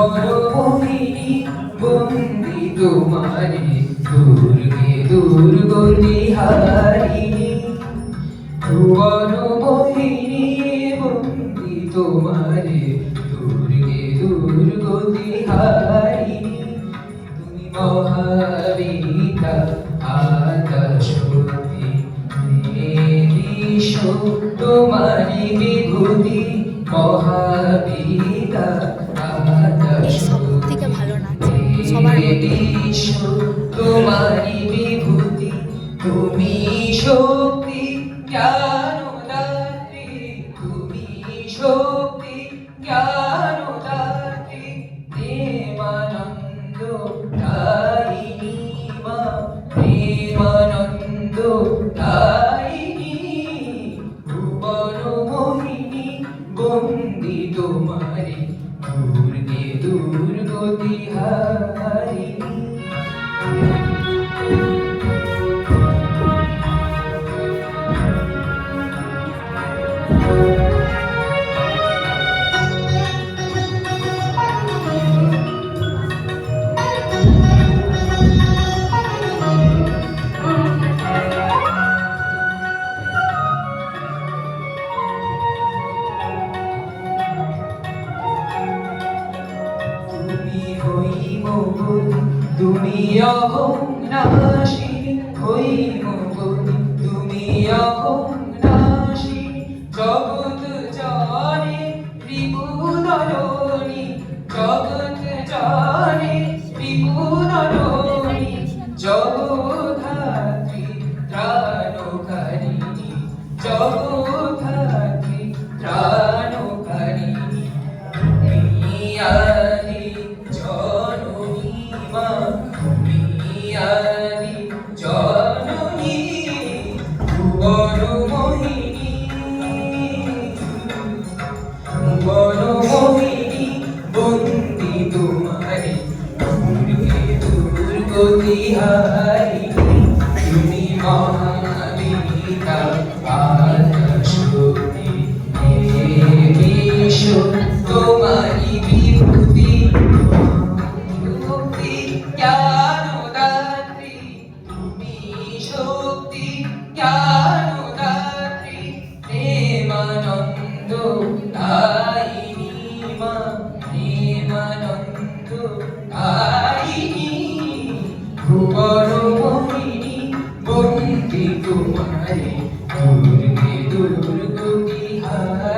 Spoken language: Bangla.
বরভূমি বন্দি তোমারি দুর্গে দুর্গলি হারিণী বরভূমি বন্দি তোমারি দুর্গে দুর্গলি হারিণী তুমি মহাবিতা আদর্শ তোমারি বিভূতি মহাবিতা মধ্যে। বিশ্ব তোমারি বিভূতি। তুমি শক্তি জ্ঞান বন্দি তোমারে। দুর্গে দুর্গতি হারিণী তুমি হই মোগল তুমি অহং নাশি হই মোগল তুমি অহং জগৎ জানে ত্রিপুদরণি জগৎ জানে ত্রাণকারিণী জগধাত্রী দুর্গতি হারিণী তুমি মহাবিতা আদর্শী বিশ্ব তোমারি বিভূতি শক্তি জ্ঞান দাত্রী তুমি শক্তি জ্ঞান দাত্রী প্রেমানন্দ দায়িনী মা প্রেমানন্দ দায়িনী दूर हमारे दूर दूर दूर की हार